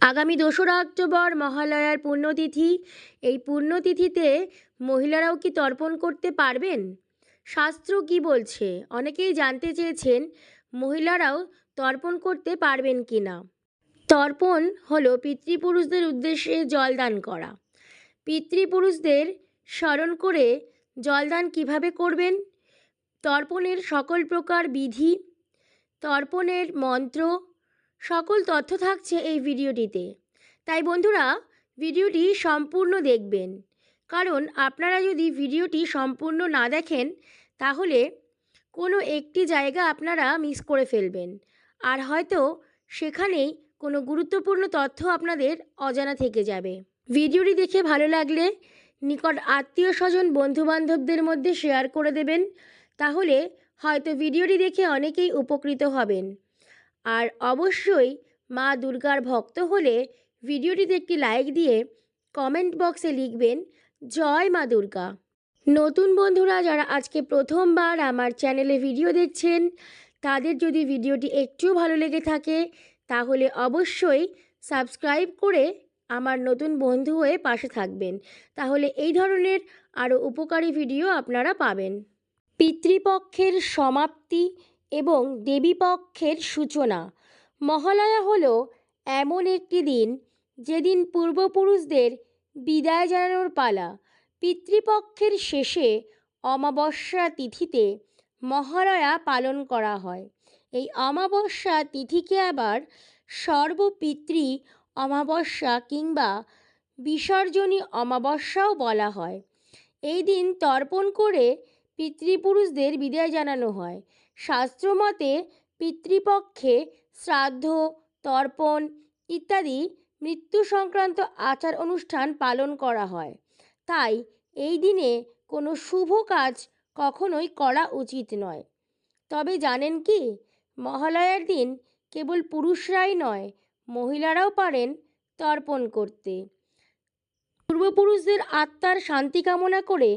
আগামী দোসরা অক্টোবর মহালয়ার পুণ্যতিথি। এই পুণ্যতিথিতে মহিলারাও কি তর্পণ করতে পারবেন? শাস্ত্র কি বলছে? অনেকেই জানতে চেয়েছেন মহিলারাও তর্পণ করতে পারবেন কি না। তর্পণ হলো পিতৃপুরুষদের উদ্দেশ্যে জলদান করা। পিতৃপুরুষদের স্মরণ করে জলদান কীভাবে করবেন? তর্পণের সকল প্রকার বিধি, তর্পণের মন্ত্র সকল তথ্য থাকছে এই ভিডিওটিতে। তাই বন্ধুরা, ভিডিওটি সম্পূর্ণ দেখবেন। কারণ আপনারা যদি ভিডিওটি সম্পূর্ণ না দেখেন, তাহলে কোনো একটি জায়গা আপনারা মিস করে ফেলবেন। আর হয়তো সেখানেই কোনো গুরুত্বপূর্ণ তথ্য আপনাদের অজানা থেকে যাবে। ভিডিওটি দেখে ভালো লাগলে নিকট আত্মীয় স্বজন, বন্ধুবান্ধবদের মধ্যে শেয়ার করে দেবেন। তাহলে হয়তো ভিডিওটি দেখে অনেকেই উপকৃত হবেন। আর অবশ্যই মা দুর্গার ভক্ত হলে ভিডিওটিতে একটি লাইক দিয়ে কমেন্ট বক্সে লিখবেন, জয় মা দুর্গা। নতুন বন্ধুরা, যারা আজকে প্রথমবার আমার চ্যানেলে ভিডিও দেখছেন, তাদের যদি ভিডিওটি একটু ভালো লেগে থাকে, তাহলে অবশ্যই সাবস্ক্রাইব করে আমার নতুন বন্ধু হয়ে পাশে থাকবেন। তাহলে এই ধরনের আরও উপকারী ভিডিও আপনারা পাবেন। পিতৃপক্ষের সমাপ্তি এবং দেবীপক্ষের সূচনা। মহালয়া হলো এমন একটি দিন, যেদিন পূর্বপুরুষদের বিদায় জানানোর পালা। পিতৃপক্ষের শেষে অমাবস্যা তিথিতে মহালয়া পালন করা হয়। এই অমাবস্যা তিথিকে আবার সর্বপিতৃ অমাবস্যা কিংবা বিসর্জনী অমাবস্যাও বলা হয়। এই দিন তর্পণ করে পিতৃপুরুষদের বিদায় জানানো হয়। শাস্ত্রমতে পিতৃপক্ষে শ্রাদ্ধ, তর্পণ ইত্যাদি মৃত্যু সংক্রান্ত আচার অনুষ্ঠান পালন করা হয়। তাই এই দিনে কোনো শুভ কাজ কখনোই করা উচিত নয়। তবে জানেন কি, মহালয়ার দিন কেবল পুরুষরাই নয়, মহিলারাও পারেন তর্পণ করতে। পূর্বপুরুষদের আত্মার শান্তি কামনা করে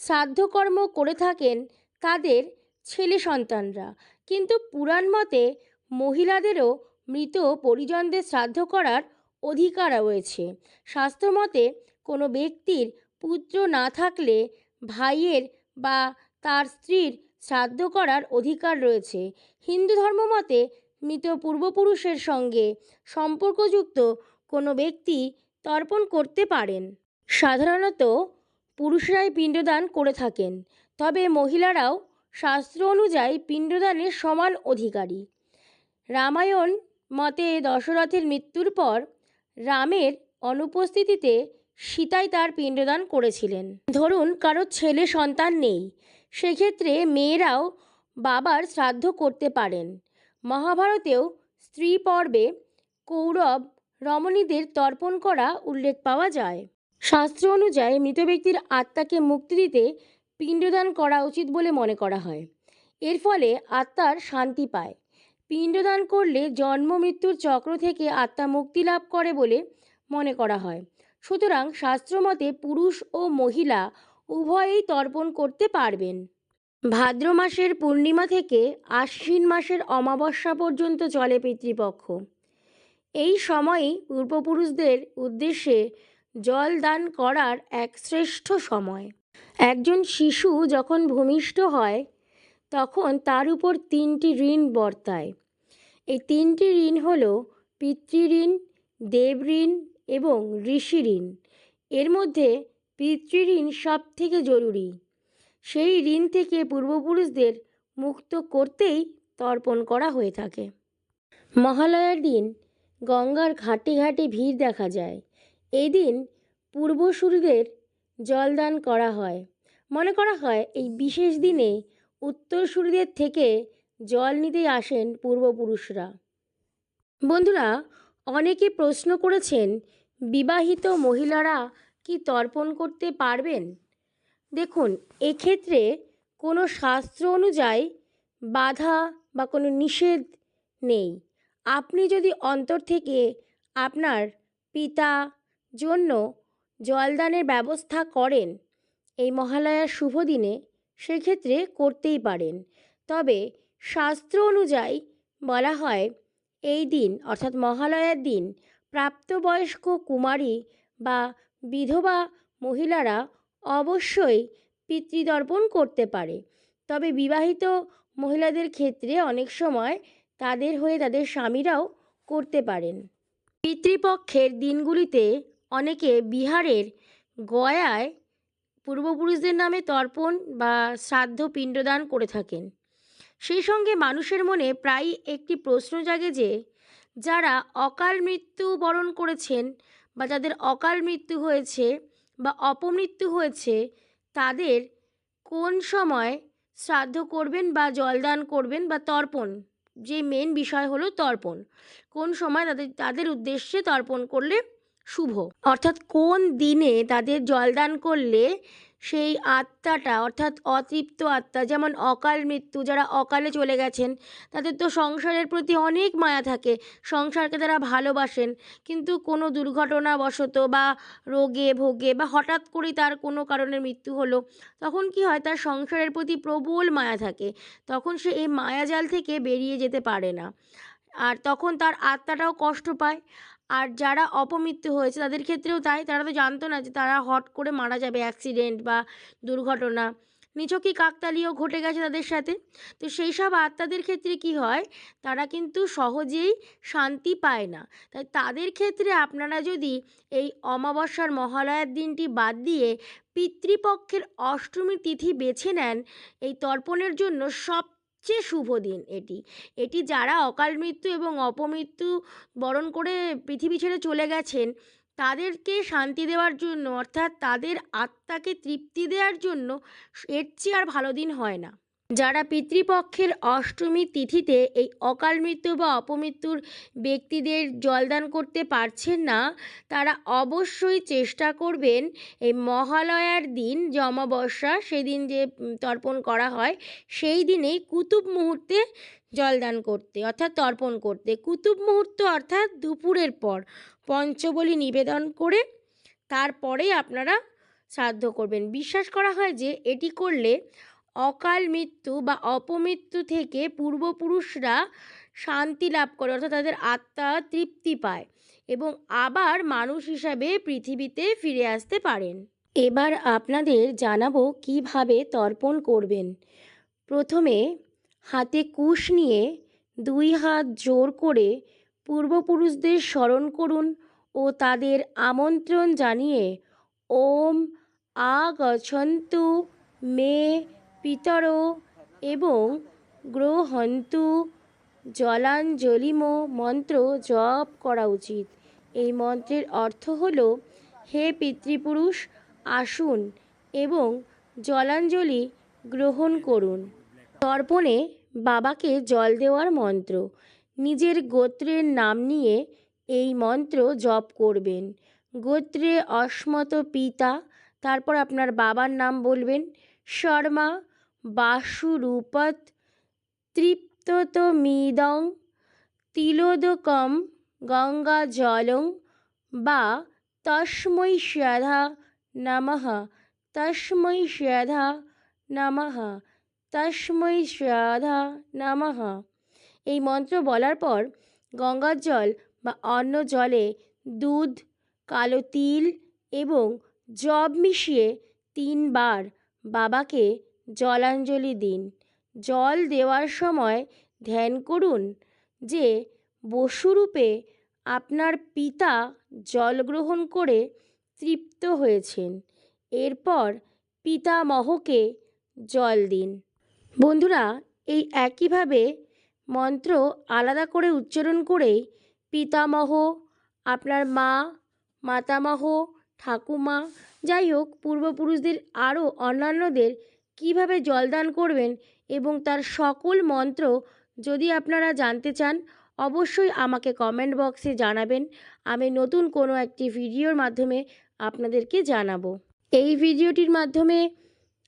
শ্রাদ্ধকর্ম করে থাকেন তাদের ছেলে সন্তানরা। কিন্তু পুরাণ মতে মহিলাদেরও মৃত পরিজনদের শ্রাদ্ধ করার অধিকার রয়েছে। শাস্ত্রমতে কোনো ব্যক্তির পুত্র না থাকলে ভাইয়ের বা তার স্ত্রীর শ্রাদ্ধ করার অধিকার রয়েছে। হিন্দু ধর্ম মতে মৃত পূর্বপুরুষের সঙ্গে সম্পর্কযুক্ত কোনো ব্যক্তি তর্পণ করতে পারেন। সাধারণত পুরুষরাই পিণ্ডদান করে থাকেন। তবে মহিলারাও শাস্ত্র অনুযায়ী পিণ্ডদানের সমান অধিকারী। রামায়ণ মতে দশরথের মৃত্যুর পর রামের অনুপস্থিতিতে সীতাই তার পিণ্ডদান করেছিলেন। ধরুন কারও ছেলে সন্তান নেই, সেক্ষেত্রে মেয়েরাও বাবার শ্রাদ্ধ করতে পারেন। মহাভারতেও স্ত্রী পর্বে কৌরব রমণীদের তর্পণ করা উল্লেখ পাওয়া যায়। শাস্ত্র অনুযায়ী মৃত ব্যক্তির আত্মাকে মুক্তি দিতে পিণ্ডদান করা উচিত বলে মনে করা হয়। এর ফলে আত্মার শান্তি পায়। পিণ্ডদান করলে জন্ম মৃত্যুর চক্র থেকে আত্মা মুক্তি লাভ করে বলে মনে করা হয়। সুতরাং শাস্ত্রমতে পুরুষ ও মহিলা উভয়েই তর্পণ করতে পারবেন। ভাদ্র মাসের পূর্ণিমা থেকে আশ্বিন মাসের অমাবস্যা পর্যন্ত চলে পিতৃপক্ষ। এই সময়ই পূর্বপুরুষদের উদ্দেশ্যে জল দান করার এক শ্রেষ্ঠ সময়। একজন শিশু যখন ভূমিষ্ঠ হয়, তখন তার উপর তিনটি ঋণ বর্তায়। এই তিনটি ঋণ হল পিতৃঋণ দেবঋণ এবং ঋষি ঋণ। এর মধ্যে পিতৃঋণ সব থেকে জরুরি। সেই ঋণ থেকে পূর্বপুরুষদের মুক্ত করতেই তর্পণ করা হয়ে থাকে। মহালয়ার দিন গঙ্গার ঘাটে ঘাটে ভিড় দেখা যায়। এই দিন পূর্বসূরিদের জলদান করা হয়। মনে করা হয় এই বিশেষ দিনে উত্তরসূরিদের থেকে জল নিতে আসেন পূর্বপুরুষরা। বন্ধুরা, অনেকে প্রশ্ন করেছেন, বিবাহিত মহিলারা কি তর্পণ করতে পারবেন? দেখুন, এক্ষেত্রে কোনো শাস্ত্র অনুযায়ী বাধা বা কোনো নিষেধ নেই। আপনি যদি অন্তর থেকে আপনার পিতা, জন্য জলদানের ব্যবস্থা করেন। এই মহালয়ার শুভ দিনে সেক্ষেত্রে করতেই পারেন। তবে শাস্ত্র অনুযায়ী বলা হয়, এই দিন, অর্থাৎ মহালয়ার দিন, প্রাপ্তবয়স্ক কুমারী বা বিধবা মহিলারা অবশ্যই পিতৃতর্পণ করতে পারে। তবে বিবাহিত মহিলাদের ক্ষেত্রে অনেক সময় তাদের হয়ে তাদের স্বামীরাও করতে পারেন। পিতৃপক্ষের দিনগুলিতে অনেকে বিহারের গয়ায় পূর্বপুরুষদের নামে তর্পণ বা শ্রাদ্ধ পিণ্ডদান করে থাকেন। সেই সঙ্গে মানুষের মনে প্রায়ই একটি প্রশ্ন জাগে যে, যারা অকাল মৃত্যু বরণ করেছেন বা যাদের অকাল মৃত্যু হয়েছে বা অপমৃত্যু হয়েছে, তাদের কোন সময় শ্রাদ্ধ করবেন বা জলদান করবেন বা তর্পণ? যে মেন বিষয় হলো তর্পণ। কোন সময় তাদের তাদের উদ্দেশ্যে তর্পণ করলে শুভ। অর্থাৎ কোন দিনে তাদের জলদান করলে সেই আত্মাটা, অর্থাৎ অতৃপ্ত আত্মা, যেমন অকাল মৃত্যু, যারা অকালে চলে গেছেন, তাদের তো সংসারের প্রতি অনেক মায়া থাকে, সংসারকে তারা ভালোবাসেন। কিন্তু কোনো দুর্ঘটনাবশত বা রোগে, ভোগে বা হঠাৎ করেই তার কোনো কারণে মৃত্যু হলো, তখন কি হয়? তার সংসারের প্রতি প্রবল মায়া থাকে, তখন সে এই মায়াজাল থেকে বেরিয়ে যেতে পারে না। আর তখন তার আত্মাটাও কষ্ট পায়। আর যারা অপমৃত্যু হয়েছে তাদের ক্ষেত্রেও তাই। তারা তো জানতো না যে তারা হট করে মারা যাবে অ্যাক্সিডেন্ট বা দুর্ঘটনা। নিছকই কাকতালীয় ঘটে গেছে তাদের সাথে। তো সেই সব আত্মাদের ক্ষেত্রে কি হয়? তারা কিন্তু সহজেই শান্তি পায় না। তাই তাদের ক্ষেত্রে আপনারা যদি এই অমাবস্যার মহালয়ার দিনটি বাদ দিয়ে পিতৃপক্ষের অষ্টমী তিথি বেছে নেন, এই তর্পণের জন্য সবচেয়ে শুভ দিন এটি। এটি যারা অকাল মৃত্যু এবং অপমৃত্যু বরণ করে পৃথিবী ছেড়ে চলে গেছেন, তাদেরকে শান্তি দেওয়ার জন্য, অর্থাৎ তাদের আত্মাকে তৃপ্তি দেওয়ার জন্য, এর চেয়ে আর ভালো দিন হয় না। যারা পিতৃপক্ষের অষ্টমী তিথিতে এই অকাল মৃত্যু বা অপমৃত্যুর ব্যক্তিদের জলদান করতে পারছেন না, তারা অবশ্যই চেষ্টা করবেন এই মহালয়ার দিন যে অমাবস্যা, সেদিন যে তর্পণ করা হয়, সেই দিনেই কুতুব মুহূর্তে জলদান করতে, অর্থাৎ তর্পণ করতে। কুতুব মুহূর্ত অর্থাৎ দুপুরের পর পঞ্চবলি নিবেদন করে তারপরেই আপনারা শ্রাদ্ধ করবেন। বিশ্বাস করা হয় যে এটি করলে অকাল মৃত্যু বা অপমৃত্যু থেকে পূর্বপুরুষরা শান্তি লাভ করে, অর্থাৎ তাদের আত্মা তৃপ্তি পায় এবং আবার মানুষ হিসাবে পৃথিবীতে ফিরে আসতে পারেন। এবার আপনাদের জানাব কীভাবে তর্পণ করবেন। প্রথমে হাতে কুশ নিয়ে দুই হাত জোর করে পূর্বপুরুষদের স্মরণ করুন ও তাদের আমন্ত্রণ জানিয়ে, ওম আগছন্তু মে পিতর এবং গ্রহন্তু জলাঞ্জলিম মন্ত্র জপ করা উচিত। এই মন্ত্রের অর্থ হল, হে পিতৃপুরুষ, আসুন এবং জলাঞ্জলি গ্রহণ করুন। তর্পণে বাবাকে জল দেওয়ার মন্ত্র। নিজের গোত্রের নাম নিয়ে এই মন্ত্র জপ করবেন। গোত্রে অস্মত পিতা, তারপর আপনার বাবার নাম বলবেন, শর্মা বাসুরূপত তৃপ্ততমিদং তিলোদকম গঙ্গা জলং বা তস্মৈ শ্যাধা নমঃ তস্মৈ শ্যাধা নমঃ তস্মৈ শ্যাধা নমঃ। এই মন্ত্র বলার পর গঙ্গার জল বা অন্য জলে দুধ, কালো তিল এবং জব মিশিয়ে তিনবার বাবাকে জলাঞ্জলি দিন। জল দেওয়ার সময় ধ্যান করুন যে বসুরূপে আপনার পিতা জল গ্রহণ করে তৃপ্ত হয়েছেন। এরপর পিতামহকে জল দিন। বন্ধুরা, এই একইভাবে মন্ত্র আলাদা করে উচ্চারণ করেই পিতামহ, আপনার মা, মাতামহ, ঠাকুমা, যাই হোক, পূর্বপুরুষদের, আরও অন্যান্যদের কীভাবে জলদান করবেন এবং তার সকল মন্ত্র যদি আপনারা জানতে চান, অবশ্যই আমাকে কমেন্ট বক্সে জানাবেন। আমি নতুন কোনো একটি ভিডিওর মাধ্যমে আপনাদেরকে জানাব। এই ভিডিওটির মাধ্যমে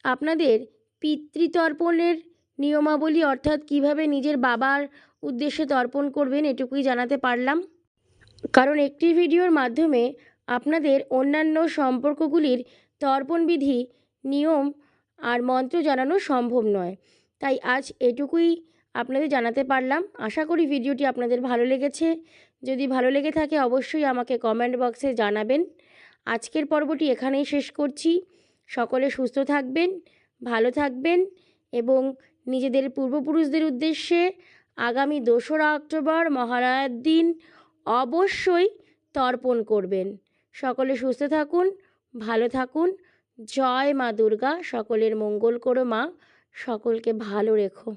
আপনাদের পিতৃতর্পণের নিয়মাবলী অর্থাৎ কীভাবে নিজের বাবার উদ্দেশ্যে তর্পণ করবেন এটুকুই জানাতে পারলাম। কারণ একটি ভিডিওর মাধ্যমে আপনাদের অন্যান্য সম্পর্কগুলির তর্পণবিধি, নিয়ম আর মন্ত্র জানানো সম্ভব নয়। তাই আজ এটুকুই আপনাদের জানাতে পারলাম। আশা করি ভিডিওটি আপনাদের ভালো লেগেছে। যদি ভালো লেগে থাকে অবশ্যই আমাকে কমেন্ট বক্সে জানাবেন। আজকের পর্বটি এখানেই শেষ করছি। সকলে সুস্থ থাকবেন, ভালো থাকবেন এবং নিজেদের পূর্বপুরুষদের উদ্দেশ্যে আগামী দোসরা অক্টোবর মহালয়ার দিন অবশ্যই তর্পণ করবেন। সকলে সুস্থ থাকুন, ভালো থাকুন। জয় মা দুর্গা সকলের মঙ্গল করো মা সকলকে ভালো রেখো।